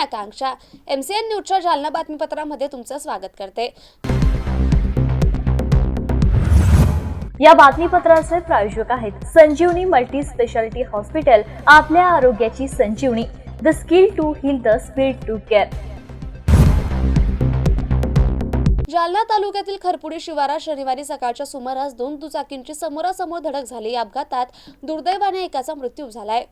आकांक्षा. M C N न्यूजच्या जालना बातमीपत्रामध्ये तुमचं स्वागत करते. या बातमीपत्राचे प्रायोजक आहेत संजीवनी मल्टी स्पेशालिटी हॉस्पिटल आपल्या आरोग्याची Sanjeevani. The skill to heal the speed to care. Jalna तालुक्यातील खरपुडी शिवारात शनिवारी सकाळच्या सुमारास दोन दुचाकींची समोरासमोर धडक झाली. या अपघातात दुर्दैवाने एकाचा मृत्यू झालाय.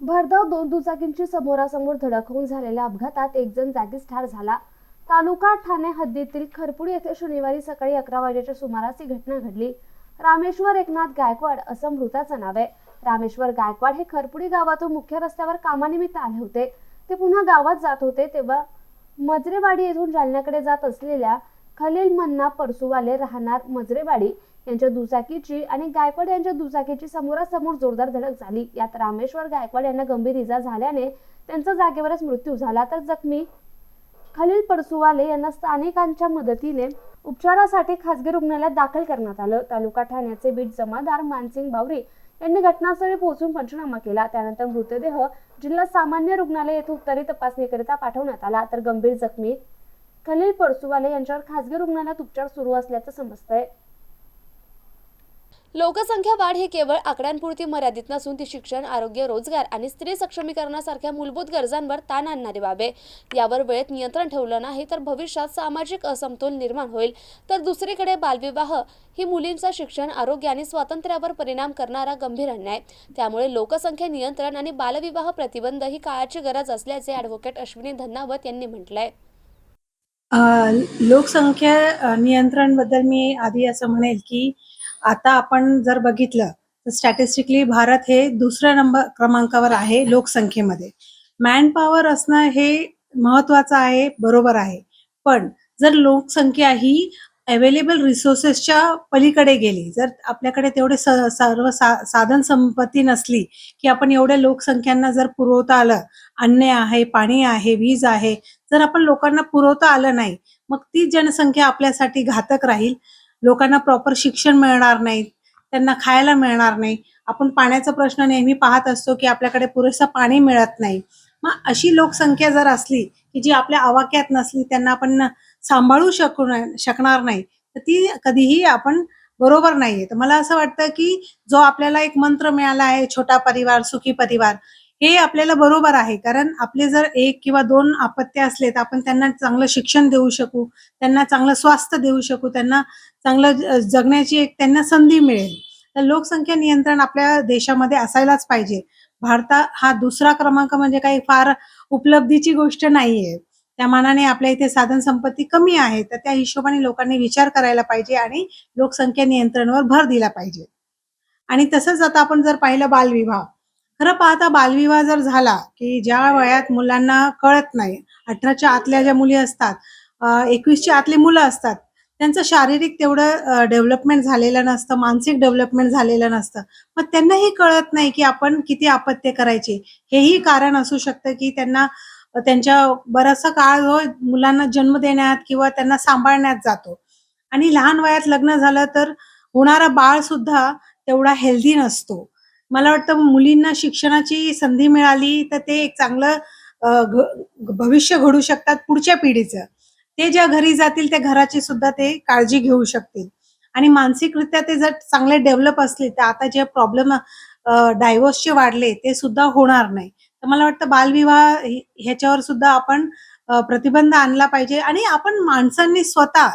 भरधाव दोन दुचाकींची समोरासमोर धडक होऊन झालेल्या अपघातात एक जण जागीच ठार झाला. तालुका ठाणे हद्दीतील खरपुडी येथे शनिवारी सकाळी अकरा वाजेच्या सुमारास ही घटना घडली. रामेश्वर एकनाथ गायकवाड असं मृताचं नाव आहे. रामेश्वर गायकवाड हे खरपुडी गावातून मुख्य रस्त्यावर कामानिमित्त आले होते. ते पुन्हा गावात जात होते तेव्हा मजरेवाडी येथून जालन्याकडे जात असलेल्या खलील मन्ना परसुवाले राहणार मजरेवाडी यांच्या दुचाकीची आणि गायकवाड यांच्या दुचाकीची समोरासमोर जोरदार धडक झाली. यात रामेश्वर गायकवाड यांना गंभीर इजा झाल्याने त्यांचा जागेवरच मृत्यू झाला. तर जखमी खलील परसुवाले यांना स्थानिकांच्या मदतीने उपचारासाठी खासगी रुग्णालयात दाखल करण्यात आलं. तालुका ठाण्याचे बीट जमादार मानसिंग भावरे यांनी घटनास्थळी पोहोचून पंचनामा केला. त्यानंतर मृतदेह जिल्हा सामान्य रुग्णालय येथे उत्तरी तपासणीकरिता पाठवण्यात आला. तर गंभीर जखमी खलील परसुवाले यांच्यावर खासगी रुग्णालयात उपचार सुरू असल्याचं समजतंय. लोकसंख्या वाढ ही केवळ आकड्यांपुरती मर्यादित नसून ती शिक्षण आरोग्य रोजगार आणि स्त्री सक्षमीकरणासारख्या मूलभूत गरजांवर ताण आणणारी बाब आहे. यावर वेळेत नियंत्रण ठेवलं नाही तर भविष्यात सामाजिक असमतोल निर्माण होईल. तर दुसरीकडे बालविवाह ही मुलींचा शिक्षण आरोग्य आणि स्वातंत्र्यावर परिणाम करणारा गंभीर अन्याय. त्यामुळे लोकसंख्या नियंत्रण आणि बालविवाह प्रतिबंध ही काळाची गरज असल्याचे ॲडव्होकेट अश्विनी धन्नावत यांनी म्हटलंय. लोकसंख्या नियंत्रणबद्दल मी आधी असं म्हणेल की आता आपण जर बघितलं तर स्टॅटिस्टिकली भारत हे दुसऱ्या नंबर क्रमांकावर आहे लोकसंख्येमध्ये. मॅन पॉवर असणं हे महत्वाचं आहे बरोबर आहे. पण जर लोकसंख्या ही अवेलेबल रिसोर्सेसच्या पलीकडे गेली जर आपल्याकडे तेवढे स सर्व सा साधन संपत्ती नसली की आपण एवढ्या लोकसंख्यांना जर पुरवता आलं अन्न आहे पाणी आहे वीज आहे जर आपण लोकांना पुरवता आलं नाही मग ती जनसंख्या आपल्यासाठी घातक राहील. लोकांना प्रॉपर शिक्षण मिळणार नाही त्यांना खायला मिळणार नाही. आपण पाण्याचा प्रश्न नेहमी पाहत असतो की आपल्याकडे पुरेसं पाणी मिळत नाही. मग अशी लोकसंख्या जर असली की जी आपल्या आवाक्यात नसली त्यांना आपण सांभाळू शकू शकणार नाही तर ती कधीही आपण बरोबर नाहीये. तर मला असं वाटतं की जो आपल्याला एक मंत्र मिळाला आहे छोटा परिवार सुखी परिवार हे आपल्याला बरोबर आहे. कारण आपले जर एक किंवा दोन आपत्त्या असले तर आपण त्यांना चांगलं शिक्षण देऊ शकू त्यांना चांगलं स्वास्थ्य देऊ शकू त्यांना चांगलं जगण्याची एक त्यांना संधी मिळेल. तर लोकसंख्या नियंत्रण आपल्या देशामध्ये असायलाच पाहिजे. भारता हा दुसरा क्रमांक म्हणजे काही फार उपलब्धीची गोष्ट नाहीये. त्या मानाने आपल्या इथे साधन संपत्ती कमी आहे. तर त्या हिशोबाने लोकांनी विचार करायला पाहिजे आणि लोकसंख्या नियंत्रणावर भर दिला पाहिजे. आणि तसंच आता आपण जर पाहिलं बालविवाह खरं पाहता बालविवाह जर झाला की ज्या वयात मुलांना कळत नाही अठराच्या आतल्या ज्या मुली असतात एकवीसच्या आतली मुलं असतात त्यांचं शारीरिक तेवढं डेव्हलपमेंट झालेलं नसतं मानसिक डेव्हलपमेंट झालेलं नसतं. मग त्यांनाही कळत नाही की आपण किती आपत्य करायचे. हेही कारण असू शकतं की त्यांना त्यांच्या बराचसा काळ जो मुलांना जन्म देण्यात किंवा त्यांना सांभाळण्यात जातो. आणि लहान वयात लग्न झालं तर होणारा बाळ सुद्धा तेवढा हेल्दी नसतो. मला वाटतं मुलींना शिक्षणाची संधी मिळाली तर ते एक चांगलं भविष्य घडू शकतात पुढच्या पिढीचं. ते ज्या घरी जातील त्या घराची सुद्धा ते काळजी घेऊ शकतील. आणि मानसिकरित्या ते जर चांगले डेव्हलप असले तर आता जे प्रॉब्लेम डायव्होर्सचे वाढले ते सुद्धा होणार नाही. तर मला वाटतं बालविवाह ह्याच्यावर सुद्धा आपण प्रतिबंध आणला पाहिजे. आणि आपण माणसांनी स्वतः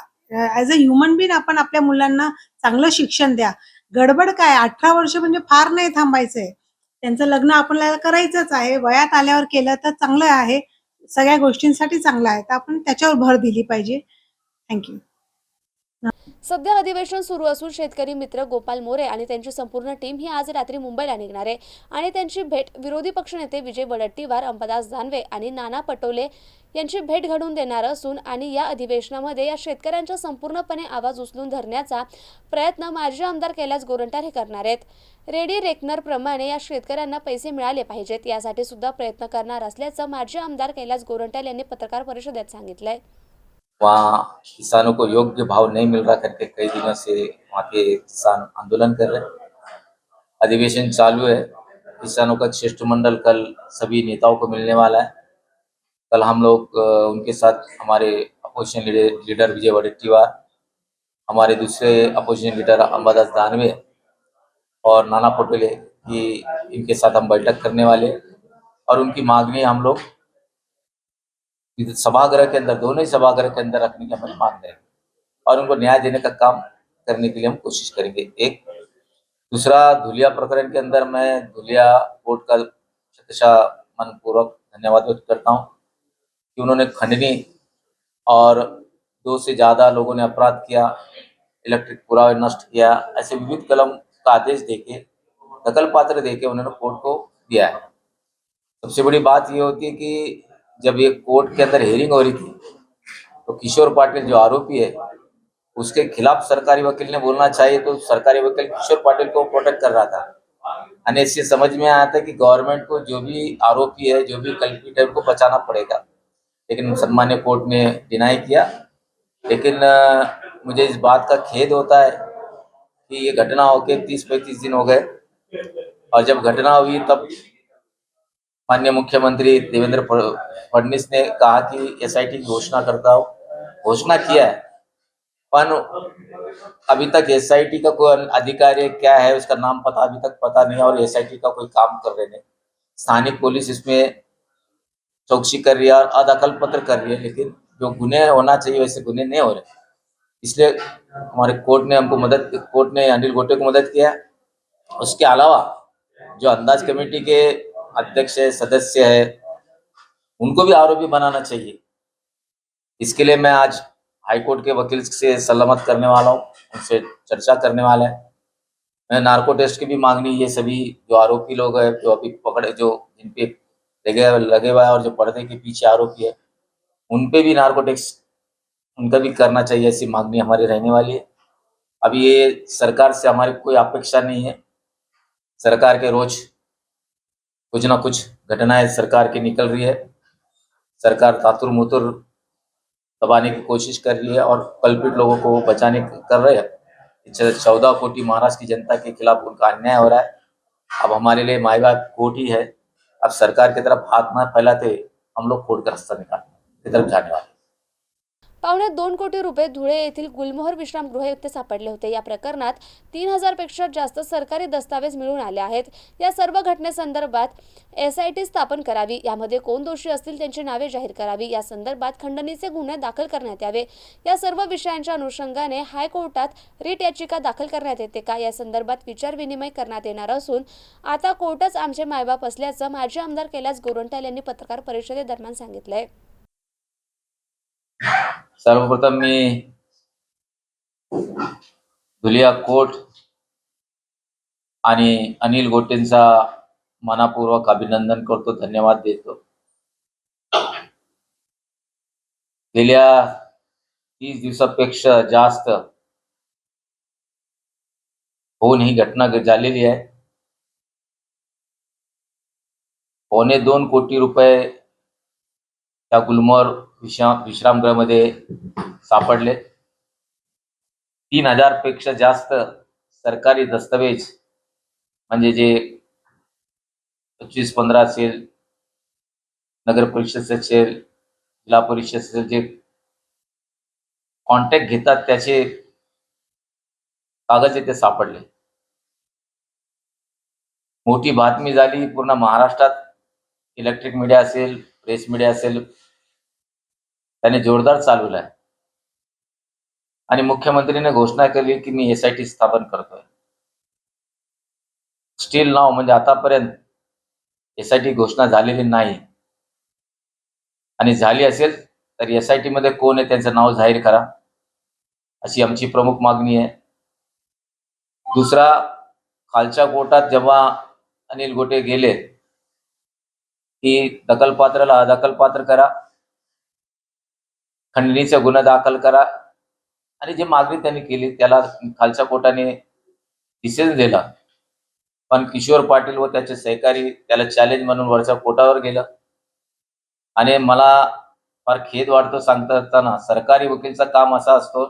ऍज अ ह्युमन बीन आपण आपल्या मुलांना चांगलं शिक्षण द्या. गडबड काय? अठरा वर्ष म्हणजे फार नाही थांबायचंय. त्यांचं लग्न आपल्याला करायचंच आहे. वयात आल्यावर केलं तर चांगलं आहे. सगळ्या गोष्टींसाठी चांगलं आहे. तर आपण त्याच्यावर भर दिली पाहिजे. थँक्यू सध्या अधिवेशन सुरू असून शेतकरी मित्र गोपाल मोरे आणि त्यांची संपूर्ण टीम ही आज रात्री मुंबईला निघणार आहे. आणि त्यांची भेट विरोधी पक्षनेते विजय वडट्टीवार अंबादास दानवे आणि नाना पटोले यांची भेट घडवून देणार असून आणि या अधिवेशनामध्ये या शेतकऱ्यांचा संपूर्णपणे आवाज उचलून धरण्याचा प्रयत्न माजी आमदार कैलास गोरंट्याल हे करणार आहेत. रेडी रेकनर प्रमाणे या शेतकऱ्यांना पैसे मिळाले पाहिजेत यासाठी सुद्धा प्रयत्न करणार असल्याचं माजी आमदार कैलास गोरंट्याल यांनी पत्रकार परिषदेत सांगितलंय. वहाँ किसानों को योग्य भाव नहीं मिल रहा करके कई दिनों से वहाँ के किसान आंदोलन कर रहे हैं। अधिवेशन चालू है। किसानों का शिष्टमंडल कल सभी नेताओं को मिलने वाला है। कल हम लोग उनके साथ हमारे अपोजिशन लीडर विजय वडेट्टीवार, हमारे दूसरे अपोजिशन लीडर अंबादास दानवे और नाना पटोले की इनके साथ हम बैठक करने वाले और उनकी मांगनी हम लोग सभागृह के अंदर, दोनों ही सभागृह के अंदर रखने की हमारी मांग है और उनको न्याय देने का काम करने के लिए हम कोशिश करेंगे। एक, दूसरा, धुलिया प्रकरण के अंदर मैं धुलिया कोर्ट का शतशः मनपूर्वक धन्यवाद व्यक्त करता हूँ कि उन्होंने खंडनी और दो से ज़्यादा लोगों ने अपराध किया, इलेक्ट्रिक पुरावे नष्ट किया, ऐसे विविध कलम का आदेश देके दखल पात्र देके उन्होंने कोर्ट को दिया है। सबसे बड़ी बात यह होती है कि जब ये कोर्ट के अंदर हेयरिंग हो रही थी तो किशोर पाटिल जो आरोपी है, उसके खिलाफ सरकारी वकील ने बोलना चाहिए तो सरकारी वकील किशोर पाटिल को प्रोटेक्ट कर रहा था। यानी इससे समझ में आया था कि गवर्नमेंट को जो भी आरोपी है, जो भी कल्पिट है, उनको बचाना पड़ेगा। लेकिन सम्मान्य कोर्ट ने डिनाई किया। लेकिन मुझे इस बात का खेद होता है कि ये घटना होके तीस पैंतीस दिन हो गए। और जब घटना हुई तब माननीय मुख्यमंत्री देवेंद्र फड- फडणवीस ने कहा कि एसआईटी की घोषणा करता हो। घोषणा किया है, पर अभी तक एसआईटी का कोई अधिकारी क्या है, उसका नाम पता अभी तक पता नहीं है और एसआईटी का कोई काम कर रहे नहीं। स्थानिक पुलिस इसमें चौकसी कर रही है और अदखल पत्र कर रही है, लेकिन जो गुने होना चाहिए वैसे गुने नहीं हो रहे। इसलिए हमारे कोर्ट ने हमको मदद, कोर्ट ने अनिल गोटे को मदद किया उसके अलावा जो अंदाज कमेटी के अध्यक्ष है, सदस्य है, उनको भी आरोपी बनाना चाहिए। इसके लिए मैं आज हाईकोर्ट के वकील से सलामत करने वाला हूँ, उनसे चर्चा करने वाला है। मैं नार्को टेस्ट की भी मांगनी ये सभी जो आरोपी लोग हैं, जो अभी पकड़े, जो जिन पे लगे लगे हुआ है और जो पर्दे के पीछे आरोपी है, उन पे भी नार्को टेस्ट, उनका भी करना चाहिए ऐसी मांगनी हमारी रहने वाली है। अभी ये सरकार से हमारी कोई अपेक्षा नहीं है। सरकार के रोज कुछ ना कुछ घटनाएँ सरकार की निकल रही है। सरकार तातुर मुतुर दबाने की कोशिश कर रही है और कल्पित लोगों को बचाने कर रहे हैं। चौदह कोटी महाराष्ट्र की जनता के खिलाफ उनका अन्याय हो रहा है। अब हमारे लिए माई बाप कोर्ट ही। है अब सरकार की तरफ़ हाथ ना फैलाते हम लोग कोर्ट का रास्ता निकालते की तरफ़ जाने वाले। पावणे दोन कोटी रुपये धुळे येथील गुलमोहर विश्रामगृह येथे सापडले होते. या प्रकरणात तीन हजारपेक्षा जास्त सरकारी दस्तावेज मिळून आले आहेत. या सर्व घटनेसंदर्भात एस आय टी स्थापन करावी. यामध्ये कोण दोषी असतील त्यांची नावे जाहीर करावी. या संदर्भात खंडणीचे गुन्हे दाखल करण्यात यावे. या सर्व विषयांच्या अनुषंगाने हायकोर्टात रिट याचिका दाखल करण्यात येते का? या संदर्भात विचारविनिमय करण्यात येणार असून आता कोर्टच आमचे मायबाप असल्याचं माजी आमदार कैलास गोरंट्याल यांनी पत्रकार परिषदेदरम्यान सांगितलंय. सर्वप्रथम मी धुलिया कोर्ट आणि अनिल गोटेंचा मनापूर्वक अभिनंदन करतो धन्यवाद देतो. गेल्या तीस दिवसापेक्षा जास्त होऊन ही घटना झालेली आहे. पावणे दोन कोटी रुपये त्या गुलमर्ग विश्राम विश्रामगृहामध्ये सापडले. तीन हजारपेक्षा जास्त सरकारी दस्तावेज म्हणजे जे पंचवीस पंधरा असेल नगर परिषद असेल जिल्हा परिषद असेल जे कॉन्टॅक्ट घेतात त्याचे कागद येथे सापडले. मोठी बातमी झाली पूर्ण महाराष्ट्रात इलेक्ट्रिक मीडिया असेल प्रेस मीडिया असेल त्याने जोरदार चालवलाय आणि मुख्यमंत्रीने घोषणा केली की मी एस आय टी स्थापन करतोय. स्टील नाव म्हणजे आतापर्यंत एस आय टी घोषणा झालेली नाही. आणि झाली असेल तर एस आय टी मध्ये कोण आहे त्यांचं नाव जाहीर करा. अशी आमची प्रमुख मागणी आहे. दुसरा खालच्या कोर्टात जेव्हा अनिल गोटे गेले की दखलपात्राला अदखलपात्र करा. खंडणीचा गुन्हा दाखल करा. आणि जी मागणी त्यांनी केली त्याला खालच्या कोर्टाने डिसिजन दिला. पण किशोर पाटील व त्याचे सहकारी त्याला चॅलेंज म्हणून वरच्या कोर्टावर गेलं. आणि मला फार खेद वाटतो सांगता असताना सरकारी वकीलचं काम असा असतो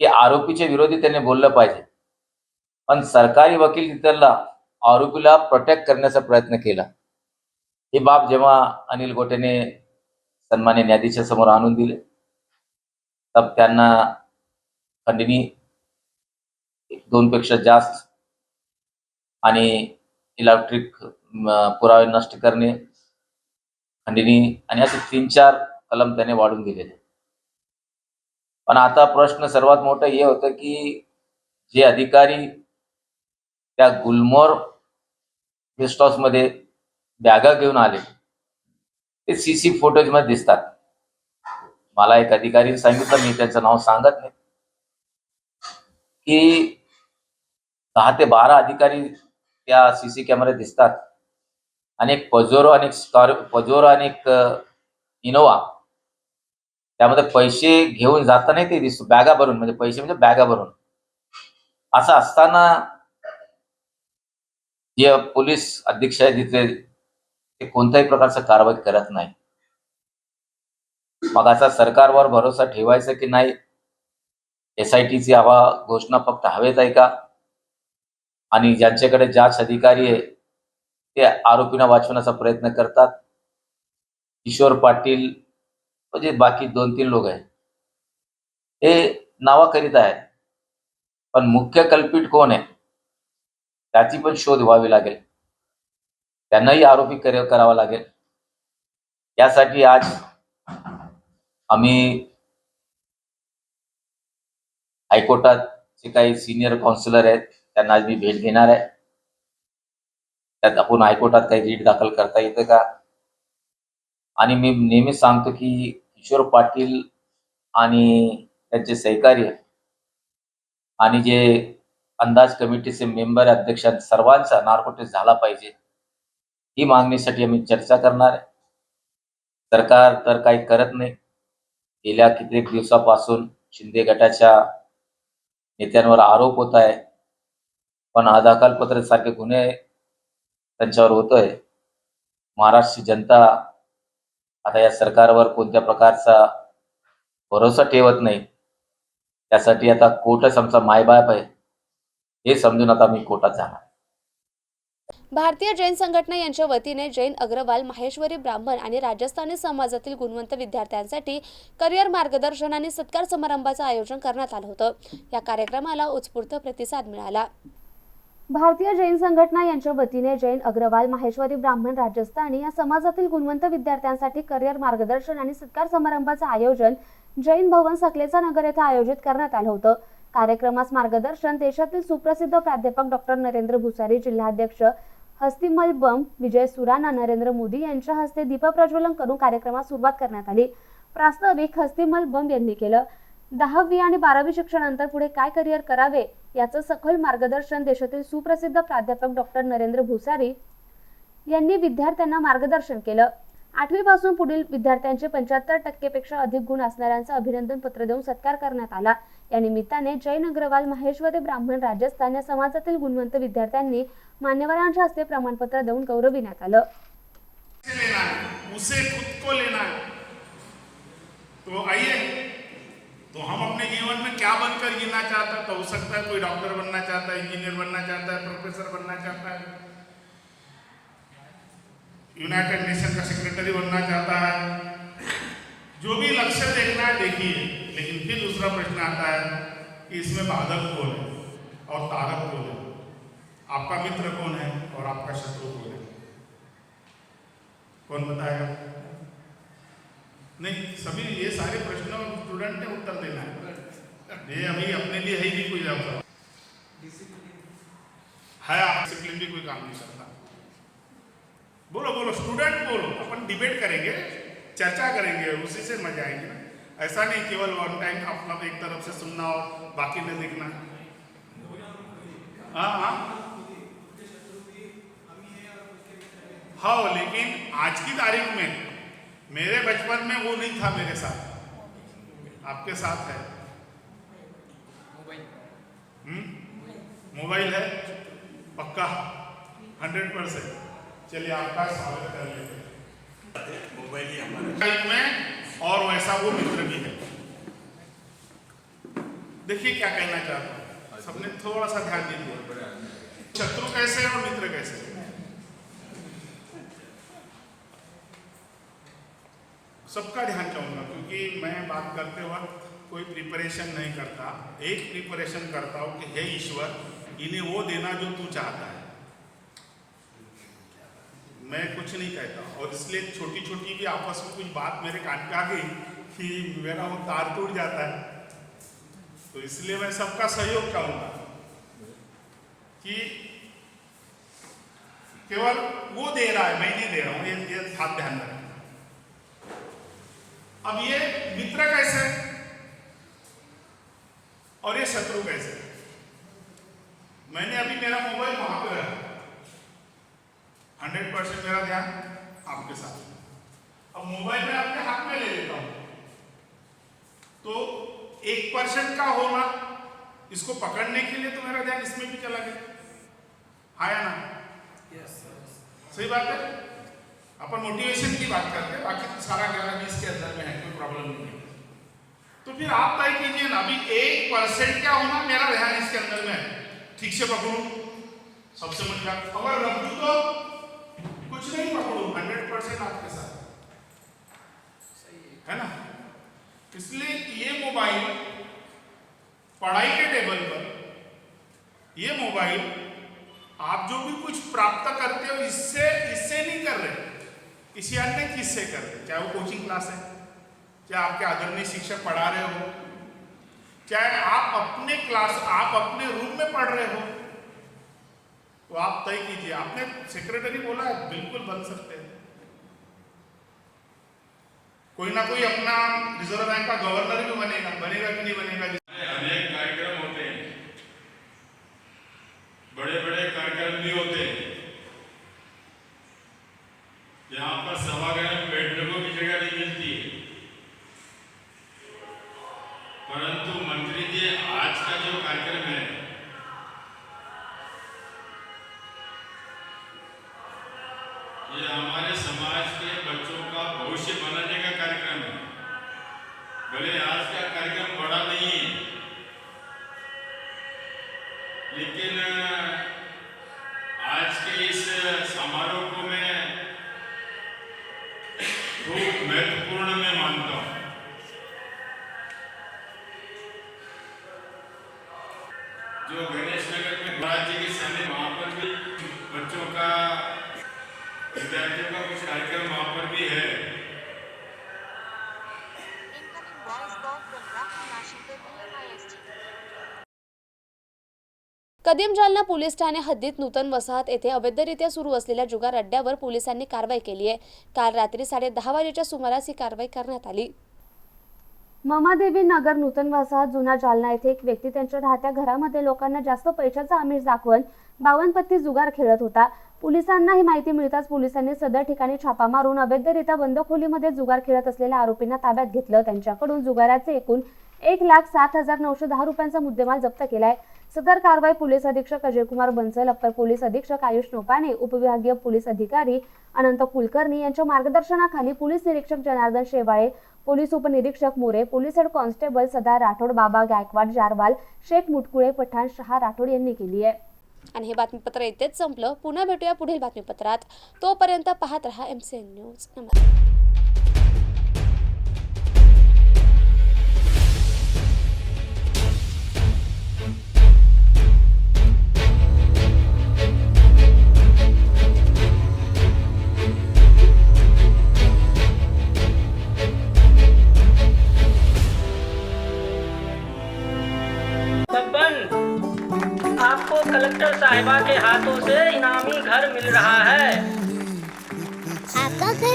की आरोपीच्या विरोधी त्यांनी बोललं पाहिजे. पण सरकारी वकील तिथला आरोपीला प्रोटेक्ट करण्याचा प्रयत्न केला. ही बाब जेव्हा अनिल गोटेने सन्मान्य न्यायाधीशा समोर आणून दिले. तब त्यांना खंडणी दोन पेक्षा जास्त आणि इलेक्ट्रिक पुरावे नष्ट करणे खंडणी आणि असे तीन चार कलम त्याने वाढून दिलेले. पण आता प्रश्न सर्वात मोठा हे होतं की जे अधिकारी त्या गुलमोर गेस्ट हाऊसमध्ये बॅगा घेऊन आले ते सी सी मध्ये दिसतात. मला एक अधिकारी सांगितलं मी त्यांचं नाव सांगत नाही. की दहा ते बारा अधिकारी त्या सी सी कॅमेऱ्यात दिसतात. आणि एक पजोरो आणि एक पजोरो आणि एक इनोवा त्यामध्ये पैसे घेऊन जाताना ते दिसतो बॅगा भरून म्हणजे पैसे म्हणजे बॅगा भरून. असं असताना जे पोलीस अधीक्षक आहे तिथे ते कोणत्याही प्रकारचं कारवाई करत नाही. मग असा सरकारवर भरोसा ठेवायचा की नाही? एस आय टीची हवा घोषणा फक्त हवेत आहे का? आणि ज्यांच्याकडे जाच अधिकारी आहे ते आरोपींना वाचवण्याचा प्रयत्न करतात? किशोर पाटील म्हणजे बाकी दोन तीन लोक आहेत. हे नावाकरीत आहे पण मुख्य कल्पित कोण आहे? त्याची पण शोध व्हावी लागेल. त्यांनाही आरोपी करावा लागेल. यासाठी आज आम्ही हायकोर्टात जे काही सिनियर काउन्सिलर आहेत त्यांना आज मी भेट घेणार आहे. त्यात आपण हायकोर्टात काही रीट दाखल करता येतं का? आणि मी नेहमीच सांगतो की किशोर पाटील आणि त्यांचे सहकार्य आणि जे अंदाज कमिटीचे मेंबर अध्यक्ष आहेत, सर्वांचा नार्कोटेस्ट झाला पाहिजे. ही मागणीसाठी आम्ही चर्चा करणार आहे. सरकार तर काही करत नाही. गेल्या कित्येक दिवसापासून शिंदे गटाच्या नेत्यांवर आरोप होत आहे. पण अदाखलपत्र सारखे गुन्हे त्यांच्यावर होतोय. महाराष्ट्र जनता आता या सरकारवर कोणत्या प्रकारचा भरोसा ठेवत नाही. त्यासाठी आता कोर्टच आमचा मायबाप आहे. हे समजून आता मी कोर्टात जाणार. भारतीय जैन संघटना यांच्या वतीने जैन अग्रवाल माहेश्वरी ब्राह्मण आणि राजस्थानी समाजातील गुणवंत विद्यार्थ्यांसाठी करिअर मार्गदर्शन आणि सत्कार समारंभाचं आयोजन करण्यात आलं होतं. या कार्यक्रमाला उत्स्फूर्त प्रतिसाद मिळाला. भारतीय जैन संघटना यांच्या वतीने जैन अग्रवाल माहेश्वरी ब्राह्मण राजस्थानी या समाजातील गुणवंत विद्यार्थ्यांसाठी करिअर मार्गदर्शन आणि सत्कार समारंभाचं आयोजन जैन भवन सकलेचा नगर येथे आयोजित करण्यात आलं होतं. कार्यक्रमास मार्गदर्शन देशातील सुप्रसिद्ध प्राध्यापक डॉक्टर नरेंद्र भुसारी जिल्हाध्यक्ष हस्तिमल बम विजय सुराना नरेंद्र मोदी यांच्या हस्ते दीपप्रज्वलन करून कार्यक्रमास सुरुवात करण्यात आली. प्रास्ताविक हस्तिमल बम यांनी केलं. दहावी आणि बारावी शिक्षणानंतर पुढे काय करिअर करावे याचं सखोल मार्गदर्शन देशातील सुप्रसिद्ध प्राध्यापक डॉक्टर नरेंद्र भुसारी यांनी विद्यार्थ्यांना मार्गदर्शन केलं. आठवीपासून पुढील विद्यार्थ्यांचे पंच्याहत्तर टक्केपेक्षा अधिक गुण असणाऱ्यांचं अभिनंदन पत्र देऊन सत्कार करण्यात आला. या निमित्ताने जैन अग्रवाल महेश्वरी ब्राह्मण राजस्थान या समाजातील गुणवंत विद्यार्थ्यांनी मान्यवरांच्या हस्ते प्रमाणपत्र देऊन गौरविण्यात आलं. उसे खुद को लेना तो आइए तो हम अपने जीवन में क्या बनकर जीना चाहता है? तो हो सकता है कोई डॉक्टर बनना चाहता है इंजीनियर बनना चाहता है प्रोफेसर बनना चाहता है। यूनाइटेड नेशन का सेक्रेटरी बनना चाहता है। जो भी लक्ष्य देखना है देखिए। लेकिन फिर दूसरा प्रश्न आता है कि इसमें बाधक कौन है और तारक कौन है? आपका मित्र कौन है और आपका शत्रु कौन है? कौन बताएगा? नहीं सभी ये सारे प्रश्नों स्टूडेंट ने उत्तर देना है। ये अभी अपने लिए है ही नहीं कोई जवाब है आप डिसिप्लिन भी कोई काम नहीं करता। बोलो बोलो स्टूडेंट बोलो अपन डिबेट करेंगे चर्चा करेंगे उसी से मज़ा आएगी ना। ऐसा नहीं केवल वन टाइम अपना एक तरफ़ से सुनना और बाकी न देखना। हाँ हाँ। हाँ लेकिन आज की तारीख में मेरे बचपन में वो नहीं था मेरे साथ। आपके साथ है। हम्म? मोबाइल है? पक्का? हंड्रेड परसेंट चलिए आपका स्वागत कर लेते हैं। मोबाइल ही हमारे। में और वैसा वो मित्र भी है। देखिए क्या कहना चाहता हूँ। सबने थोड़ा सा ध्यान दीजिए शत्रु कैसे और मित्र कैसे सबका ध्यान चाहूँगा क्योंकि मैं बात करते वक्त कोई प्रिपरेशन नहीं करता। एक प्रिपरेशन करता हूँ कि, हे ईश्वर, इन्हें वो देना जो तू चाहता है। मैं कुछ नहीं कहता। और इसलिए छोटी छोटी भी आपस में कुछ बात मेरे कान पे आ गई कि मेरा वो तार टूट जाता है। तो इसलिए मैं सबका सहयोग चाहूँगा कि केवल वो दे रहा है, मैं नहीं दे रहा हूँ, ये ये हाथ ध्यान रखना। अब ये मित्र कैसे और ये शत्रु कैसे मैंने अभी मेरा मोबाइल वहाँ पर रखा। हंड्रेड परसेंट मेरा ध्यान आपके साथ अब मोबाइल मैं अपने हाथ में ले लेता हूँ। तो एक परसेंट का होना इसको पकड़ने के लिए तो मेरा ध्यान इसमें भी चला गया। हाँ या ना? सही बात है? अपन मोटिवेशन की बात करते हैं बाकी तो सारा ग्यारह बीस के अंदर में है कोई प्रॉब्लम नहीं है। तो फिर आप तय कीजिए ना अभी एक परसेंट क्या होना मेरा ध्यान इसके अंदर में है? ठीक से पकड़ू। सबसे बात अगर रख दूँ तो कुछ नहीं पकड़ू हंड्रेड परसेंट आपके साथ। है। ना? इसलिए ये मोबाइल पढ़ाई के टेबल पर, ये मोबाइल आप जो भी कुछ प्राप्त करते हो, इससे इससे नहीं कर रहे। किसी अन्य चीज़ से कर रहे। चाहे वो कोचिंग क्लास है? चाहे आपके आदरणीय शिक्षक पढ़ा रहे हो? चाहे आप अपने क्लास आप अपने रूम में पढ़ रहे हो? तो आप तय कीजिए। आपने सेक्रेटरी बोला है, बिल्कुल बन सकते हैं। कोई ना कोई अपना रिज़र्व बैंक का गवर्नर भी बनेगा बनेगा कि नहीं बनेगा? ಬೆಲೆಯ कदीम जालना पोलीस ठाणे हद्दीत नूतन वसाहत येथे अवैधरित्या सुरू असलेल्या जुगार अड्ड्यावर पोलिसांनी कारवाई केली आहे. काल रात्री साडे दहा वाजेच्या सुमारास ही कारवाई करण्यात आली. ममादेवी नगर नूतन वसाहत जुना जालना येथे एक व्यक्ती त्यांच्या राहत्या घरामध्ये लोकांना जास्त पैशाचा आमिष दाखवून बावनपत्ती जुगार खेळत होता. पोलिसांना ही माहिती मिळताच पोलिसांनी सदर ठिकाणी छापा मारून अवैधरित्या बंद खोलीमध्ये जुगार खेळत असलेल्या आरोपींना ताब्यात घेतलं. त्यांच्याकडून जुगाराचे एकूण एक लाख सात हजार नऊशे दहा रुपयांचा मुद्देमाल जप्त केलाय. सदर कारवाई पोलीस अधीक्षक अजय कुमार बन्सल अप्पर पोलीस अधीक्षक आयुष नोपाने उपविभागीय पोलीस अधिकारी अनंत कुलकर्णी यांच्या मार्गदर्शनाखाली पोलीस निरीक्षक जनार्दन शेवाळे पोलीस उपनिरीक्षक मोरे पोलीस हेड कॉन्स्टेबल सदा राठोड बाबा गायकवाड जारवाल शेख मुटकुळे पठाण शहा राठोड यांनी केली आहे. आणि हे बातमीपत्र येथेच संपलं. पुन्हा भेटूया पुढील बातमीपत्रात. तोपर्यंत पाहत रहा एम सी एन न्यूज नमस्कार.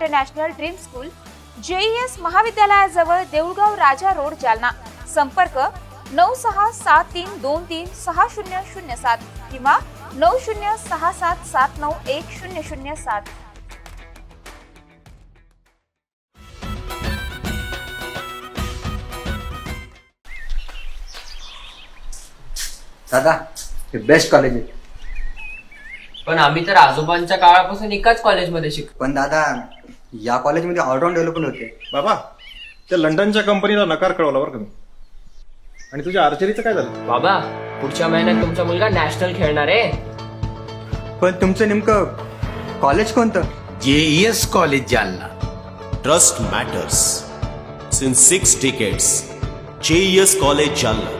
इंटरनॅशनल ड्रीम स्कूल जेईएस महाविद्यालयाजवळ देऊळगाव राजा रोड जालना. संपर्क नऊ सहा सात तीन दोन तीन सहा शून्य शून्य सात किंवा नऊ शून्य सहा सात सात नऊ एक शून्य शून्य सात. दादा हे बेस्ट कॉलेज आहे. पण आम्ही तर आजोबांच्या काळापासून एकाच कॉलेजमध्ये शिकतो पण दादा या कॉलेजमध्ये ऑलराऊंड डेव्हलपमेंट होते बाबा त्या लंडनच्या कंपनीला नकार कळवला बरं का मी. आणि तुझ्या आर्चरीचं काय झालं? बाबा पुढच्या महिन्यात तुमचा मुलगा नॅशनल खेळणार आहे. पण तुमचं नेमकं कॉलेज कोणतं? JES college Jalna. Trust matters since six decades JES college Jalna.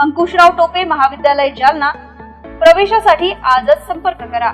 Ankushrao Tope महाविद्यालय जालना. प्रवेशासाठी आजच संपर्क करा.